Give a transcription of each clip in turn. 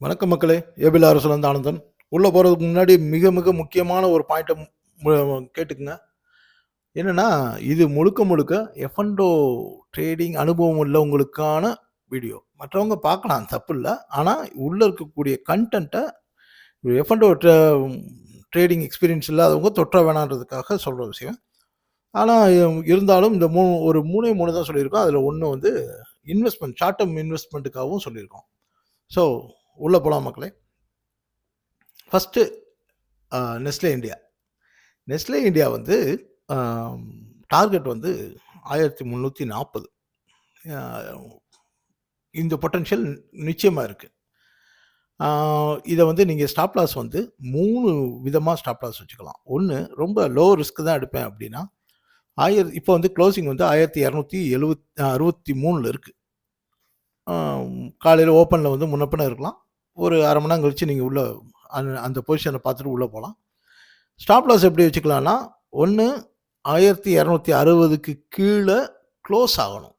வணக்கம் மக்களே! ஏபில் அரசுலருந்து ஆனந்தன். உள்ளே போகிறதுக்கு முன்னாடி மிக, மிக முக்கியமான ஒரு பாயிண்ட்டை கேட்டுக்குங்க என்னென்னா இது முழுக்க, முழுக்க எஃப்என்டோ ட்ரேடிங் அனுபவம் உள்ளவங்களுக்கான வீடியோ. மற்றவங்க பார்க்கலாம் தப்பில்லை ஆனால் உள்ளே இருக்கக்கூடிய கண்டென்ட்டை எஃப்என்டோ ட்ரேடிங் எக்ஸ்பீரியன்ஸ் இல்லாதவங்க தொற்ற வேணான்றதுக்காக சொல்கிற விஷயம். ஆனால் இருந்தாலும் இந்த மூ ஒரு 3ஏ 3 தான் சொல்லியிருக்கோம். அதில் ஒன்று வந்து இன்வெஸ்ட்மெண்ட் ஷார்ட் டேர்ம் இன்வெஸ்ட்மெண்ட்டுக்காகவும் சொல்லியிருக்கோம். ஸோ, உள்ளே போகலாம் மக்களே. First Nestle India. Nestle India வந்து டார்கெட் வந்து ஆயிரத்தி முந்நூற்றி நாற்பது இந்த பொட்டன்ஷியல் நிச்சயமாக இருக்குது இதை வந்து நீங்கள் ஸ்டாப் லாஸ் வந்து மூணு விதமாக ஸ்டாப் லாஸ் வச்சுக்கலாம். ஒன்று ரொம்ப லோ ரிஸ்க் தான் எடுப்பேன் அப்படின்னா ஆயிர இப்போ வந்து க்ளோசிங் வந்து ஆயிரத்தி இரநூத்தி எழுவத் அறுபத்தி மூணில் இருக்குது காலையில் ஓப்பனில் வந்து முன்ன பின்ன இருக்கலாம். ஒரு அரை மணி நேரம் கழிச்சு நீங்கள் உள்ளே அந் அந்த பொசிஷனை பார்த்துட்டு உள்ளே போகலாம் ஸ்டாப் லாஸ் எப்படி வச்சுக்கலாம்னா, 1 1260க்கு கீழ குளோஸ் ஆகணும்.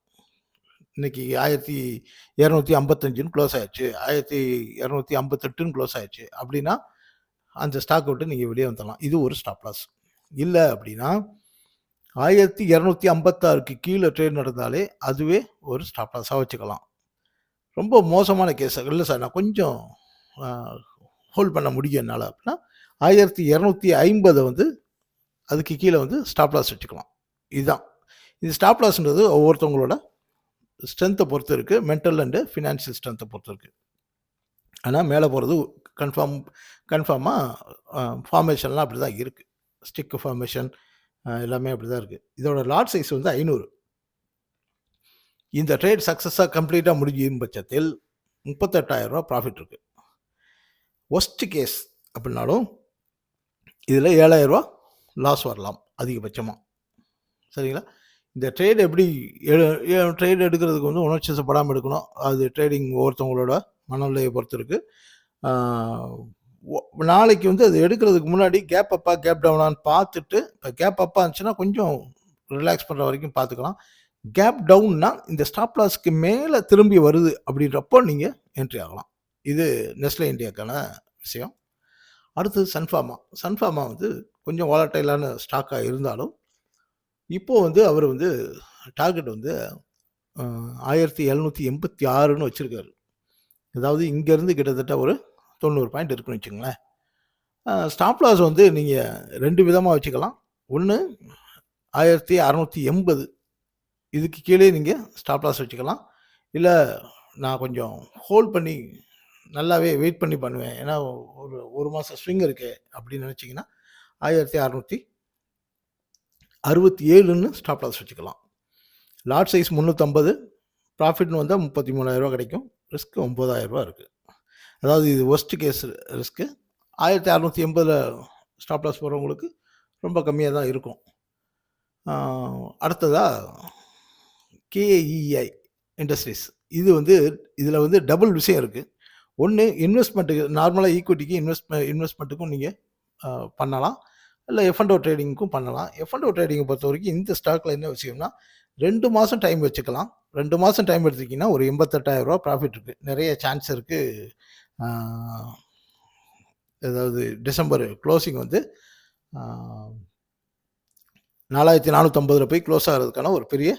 இன்னைக்கு 1255ன்னு குளோஸ் ஆயிருச்சு. 1258ன்னு குளோஸ் ஆயிருச்சு. அப்டின்னா, அந்த ஸ்டாக்க விட்டு நீங்கள் வெளியே வந்துடலாம் இது ஒரு ஸ்டாப் லாஸ். இல்ல அப்டின்னா, 1256க்கு கீழ ட்ரேட் நடந்தாலே அதுவே ஒரு ஸ்டாப் லாஸாக வச்சுக்கலாம். ரொம்ப மோசமான கேஸ். இல்லை சார் நான் கொஞ்சம் ஹோல்ட் பண்ண முடியும் என்னால் அப்படின்னா ஆயிரத்தி இரநூத்தி ஐம்பதை வந்து அதுக்கு கீழே வந்து ஸ்டாப் லாஸ் வச்சுக்கலாம். இதுதான். இது ஸ்டாப் லாஸ்ன்றது ஒவ்வொருத்தவங்களோட ஸ்ட்ரென்த்தை பொறுத்து இருக்குது மென்டல் அண்டு ஃபினான்ஷியல் ஸ்ட்ரென்த்தை பொறுத்து இருக்குது ஆனால் மேலே போகிறது கன்ஃபார்ம் கன்ஃபார்மாக ஃபார்மேஷன்லாம் அப்படி தான் இருக்குது ஸ்டிக் ஃபார்மேஷன் எல்லாமே அப்படி தான் இருக்குது இதோட லாட் சைஸ் வந்து ஐநூறு இந்த ட்ரேட் சக்ஸஸாக கம்ப்ளீட்டாக முடியும் பட்சத்தில் முப்பத்தெட்டாயிரம் ரூபா ப்ராஃபிட் இருக்குது வொர்ஸ்ட் கேஸ் அப்படின்னாலும் இதில் ஏழாயிரரூபா லாஸ் வரலாம் அதிகபட்சமாக சரிங்களா? இந்த ட்ரேட் எப்படி ட்ரேட் எடுக்கிறதுக்கு வந்து உணர்ச்சி படாமல் எடுக்கணும். அது ட்ரேடிங் ஒவ்வொருத்தவங்களோட மனநிலையை பொறுத்து இருக்குது நாளைக்கு வந்து அது எடுக்கிறதுக்கு முன்னாடி கேப் அப்பா, கேப் டவுனான்னு பார்த்துட்டு, இப்போ கேப் அப்பா இருந்துச்சுன்னா கொஞ்சம் ரிலாக்ஸ் பண்ணுற வரைக்கும் பார்த்துக்கலாம். கேப் டவுன்னா இந்த ஸ்டாப் லாஸ்க்கு மேலே திரும்பி வருது அப்படின்றப்போ நீங்கள் என்ட்ரி ஆகலாம். இது நெஸ்லே இந்தியாக்கான விஷயம். அடுத்தது சன்ஃபார்மா. சன்ஃபார்மா வந்து கொஞ்சம் வாலட்டைலான ஸ்டாக்காக இருந்தாலும், இப்போ வந்து அவர் வந்து டார்கெட் வந்து ஆயிரத்தி எழுநூற்றி எண்பத்தி ஆறுன்னு வச்சுருக்காரு அதாவது இங்கேருந்து கிட்டத்தட்ட ஒரு 90 பாயிண்ட் இருக்குன்னு வச்சுங்களேன் ஸ்டாப் லாஸ் வந்து நீங்கள் ரெண்டு விதமாக வச்சுக்கலாம். 1 1680 இதுக்கு கீழே நீங்கள் ஸ்டாப் லாஸ் வச்சுக்கலாம். இல்லை நான் கொஞ்சம் ஹோல்ட் பண்ணி நல்லாவே வெயிட் பண்ணி பண்ணுவேன். ஏன்னா ஒரு ஒரு மாதம் ஸ்விங் இருக்கே அப்டின்னு நெனச்சீங்கன்னா, 1667ன்னு ஸ்டாப் லாஸ் வச்சுக்கலாம். லாட் சைஸ் முந்நூற்றம்பது ப்ராஃபிட்னு வந்தால் முப்பத்தி மூணாயிரரூவா கிடைக்கும். ரிஸ்க் ரூ. 9,000 இருக்கு. அதாவது இது வொர்ஸ்ட் கேஸ் ரிஸ்க். 1680ல ஸ்டாப் லாஸ் போகிறவங்களுக்கு ரொம்ப கம்மியாக தான் இருக்கும். அடுத்ததாக கேஇஐ இண்டஸ்ட்ரீஸ். இது வந்து இதில் வந்து டபுள் விஷயம் இருக்குது ஒன்று இன்வெஸ்ட்மெண்ட்டுக்கு நார்மலாக ஈக்விட்டிக்கு இன்வெஸ்ட்மெண்ட் இன்வெஸ்ட்மெண்ட்டுக்கும் நீங்கள் பண்ணலாம். இல்லை எஃப்என்டோ ட்ரேடிங்க்கும் பண்ணலாம். எஃப்என்டோ ட்ரேடிங்கை பொறுத்த வரைக்கும் இந்த ஸ்டாக்ல என்ன விஷயம்னா, ரெண்டு மாதம் டைம் வச்சுக்கலாம். ரெண்டு மாதம் டைம் எடுத்துக்கிங்கன்னா ஒரு ரூ. 88,000 ப்ராஃபிட் இருக்குது நிறைய சான்ஸ் இருக்குது அதாவது டிசம்பர் க்ளோசிங் வந்து நாலாயிரத்தி நானூற்றம்பதில் போய் க்ளோஸ் ஆகிறதுக்கான ஒரு பெரிய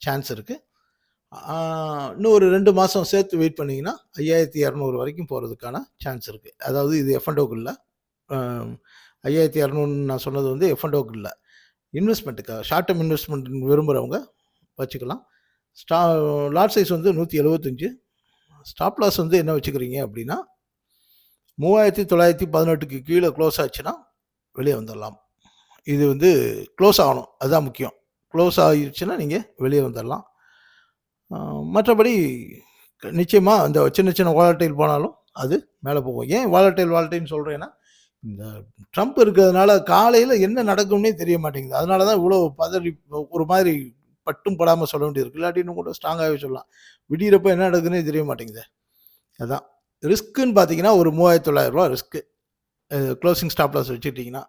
சான்ஸ் இருக்குது இன்னும் ஒரு ரெண்டு மாதம் சேர்த்து வெயிட் பண்ணீங்கன்னால் ஐயாயிரத்தி இரநூறு வரைக்கும் போகிறதுக்கான சான்ஸ் இருக்குது அதாவது இது எஃப்&ஓக்கு இல்ல. அ 5200ன்னு நான் சொன்னது வந்து எஃப்&ஓக்கு இல்லை இன்வெஸ்ட்மெண்ட்டுக்காக ஷார்ட் டேர்ம் இன்வெஸ்ட்மெண்ட் விரும்புறவங்க வச்சுக்கலாம். ஸ்டா லாட் சைஸ் வந்து 175 ஸ்டாப் லாஸ் வந்து என்ன வச்சுக்கிறீங்க அப்டின்னா, 3918க்கு கீழ குளோஸ் ஆச்சுன்னா, வெளியே வந்துடலாம் இது வந்து க்ளோஸ் ஆகணும். அதுதான் முக்கியம். க்ளோஸ் ஆகிடுச்சுன்னா நீங்கள் வெளியே வந்துடலாம் மற்றபடி நிச்சயமாக அந்த சின்ன சின்ன வாலட்டைல் போனாலும் அது மேலே போகும். ஏன் வாலடைல் வாலடைல்ன்னு சொல்கிறேன்னா இந்த ட்ரம்ப் இருக்கிறதுனால காலையில் என்ன நடக்கும்னே தெரிய மாட்டேங்குது. அதனால தான் இவ்வளோ பதறி ஒரு மாதிரி பட்டும் படாமல் சொல்ல வேண்டியது இருக்கு. இல்லாட்டி இன்னும் கூட ஸ்ட்ராங்காகவே சொல்லலாம். விடியறப்ப என்ன நடக்குதுன்னே தெரிய மாட்டேங்குது அதான். ரிஸ்க்குன்னு பார்த்தீங்கன்னா, ஒரு மூவாயிரத்தி தொள்ளாயிரரூவா ரிஸ்க்கு. க்ளோசிங் ஸ்டாப்லாஸ் வச்சுக்கிட்டிங்கன்னா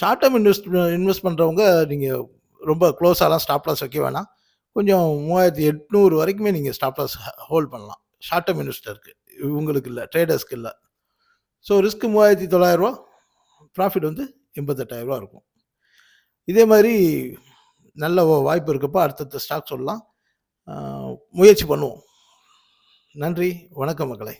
ஷார்ட் டேர்ம் இன்வெஸ்ட் இன்வெஸ்ட் பண்ணுறவங்க நீங்கள் ரொம்ப க்ளோஸாலாம் ஸ்டாப் லாஸ் வைக்க வேணாம். கொஞ்சம் 3800 வரைக்குமே நீங்கள் ஸ்டாப் லாஸ் ஹோல்ட் பண்ணலாம். ஷார்ட் டெர்ம் இன்வெஸ்டருக்கு. இவங்களுக்கு இல்லை ட்ரேடர்ஸ்க்கு இல்லை ஸோ ரிஸ்க்கு மூவாயிரத்தி தொள்ளாயிரரூவா ப்ராஃபிட் வந்து எண்பத்தெட்டாயிரரூவா இருக்கும். இதே மாதிரி நல்ல வாய்ப்பு இருக்கப்போ அடுத்தடுத்த ஸ்டாக் சொல்லலாம். முயற்சி பண்ணுவோம். நன்றி. வணக்கம் மக்களை